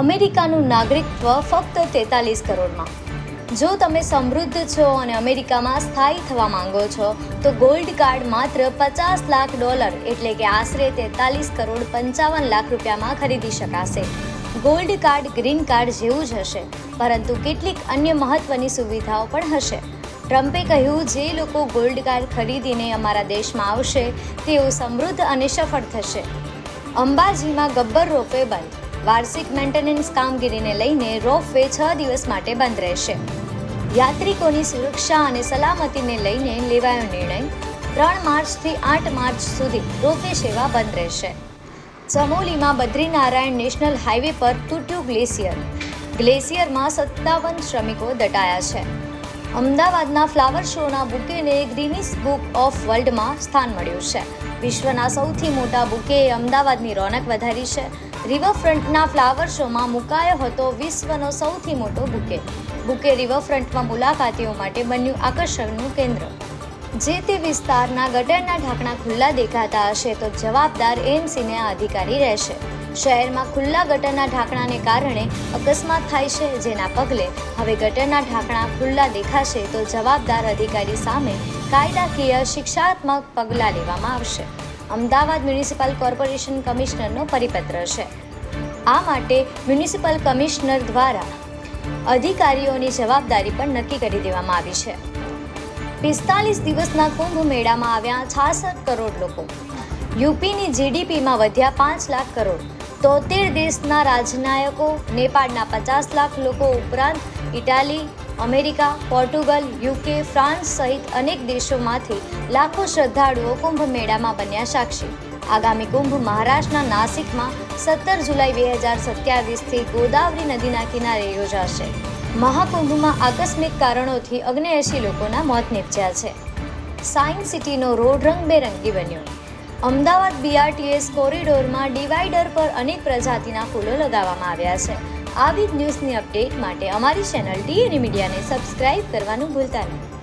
અમેરિકાનું નાગરિકત્વ ફક્ત તેતાલીસ કરોડમાં. જો તમે સમૃદ્ધ છો અને અમેરિકામાં સ્થાયી થવા માંગો છો, તો ગોલ્ડ કાર્ડ માત્ર પચાસ લાખ ડોલર એટલે કે આશરે તેતાલીસ કરોડ પંચાવન લાખ રૂપિયામાં ખરીદી શકાશે. ગોલ્ડ કાર્ડ ગ્રીન કાર્ડ જેવું જ હશે, પરંતુ કેટલીક અન્ય મહત્વની સુવિધાઓ પણ હશે. ટ્રમ્પે કહ્યું, જે લોકો ગોલ્ડ કાર્ડ ખરીદીને અમારા દેશમાં આવશે, તેઓ સમૃદ્ધ અને સફળ થશે. અંબાજીમાં ગબ્બર રોપવે બંધ. વાર્ષિક મેન્ટેનન્સ કામગીરીને લઈને રોપવે છ દિવસ માટે બંધ રહેશે. યાત્રિકોની સુરક્ષા અને સલામતીને લઈને લેવાયો નિર્ણય ત્રણ માર્ચથી આઠ માર્ચ સુધી રોપવે સેવા બંધ રહેશે. ચમોલીમાં બદ્રીનારાયણ નેશનલ હાઈવે પર તૂટ્યું ગ્લેશિયર. ગ્લેશિયરમાં સત્તાવન શ્રમિકો દટાયા છે. અમદાવાદના ફ્લાવર શોના બુકેને ગ્રીનિસ બુક ઓફ વર્લ્ડમાં સ્થાન મળ્યું છે. વિશ્વના સૌથી મોટા બુકેએ અમદાવાદની રોનક વધારી છે. રિવરફ્રન્ટના ફ્લાવર શોમાં મુકાયો હતો વિશ્વનો સૌથી મોટો બુકે. બુકે રિવરફ્રન્ટમાં મુલાકાતીઓ માટે બન્યું આકર્ષણનું કેન્દ્ર. જે તે વિસ્તારના ગટરના ઢાંકણા ખુલ્લા દેખાતા હશે તો જવાબદાર એએમસીને આ અધિકારી રહેશે. શહેરમાં ખુલ્લા ગટરના ઢાંકણાને કારણે અકસ્માત થાય છે જેના પગલે હવે ગટરના ઢાંકણા ખુલ્લા દેખાશે તો જવાબદાર અધિકારી સામે કાયદાકીય શિક્ષાત્મક પગલાં લેવામાં આવશે. અમદાવાદ મ્યુનિસિપલ કોર્પોરેશન કમિશનરનો પરિપત્ર છે. આ માટે મ્યુનિસિપલ કમિશનર દ્વારા અધિકારીઓની જવાબદારી પણ નક્કી કરી દેવામાં આવી છે. પિસ્તાલીસ દિવસના કુંભ મેળામાં આવ્યા છાસઠ કરોડ લોકો. યુપીની જીડીપીમાં વધ્યા પાંચ લાખ કરોડ. તોતેર દેશના રાજનાયકો, નેપાળના પચાસ લાખ લોકો ઉપરાંત Italy, America, Portugal, UK, France સહિત અનેક દેશોમાંથી લાખો શ્રદ્ધાળુઓ કુંભ મેળામાં બન્યા સાક્ષી. આગામી કુંભ મહારાષ્ટ્રના નાસિકમાં સત્તર જુલાઈ બે હજાર સત્યાવીસથી ગોદાવરી નદીના કિનારે યોજાશે. મહાકુંભમાં આકસ્મિક કારણોથી અગ્નેએંશી લોકોના મોત નીપજ્યા છે. સાયન્સ સિટીનો રોડ રંગબેરંગી બન્યો. અમદાવાદ બીઆરટીએસ કોરિડોરમાં ડિવાઈડર પર અનેક પ્રજાતિના ફૂલો લગાવવામાં આવ્યા છે. આવી જ ન્યૂઝની અપડેટ માટે અમારી ચેનલ ડીએનએ મીડિયાને સબસ્ક્રાઇબ કરવાનું ભૂલતા નહીં.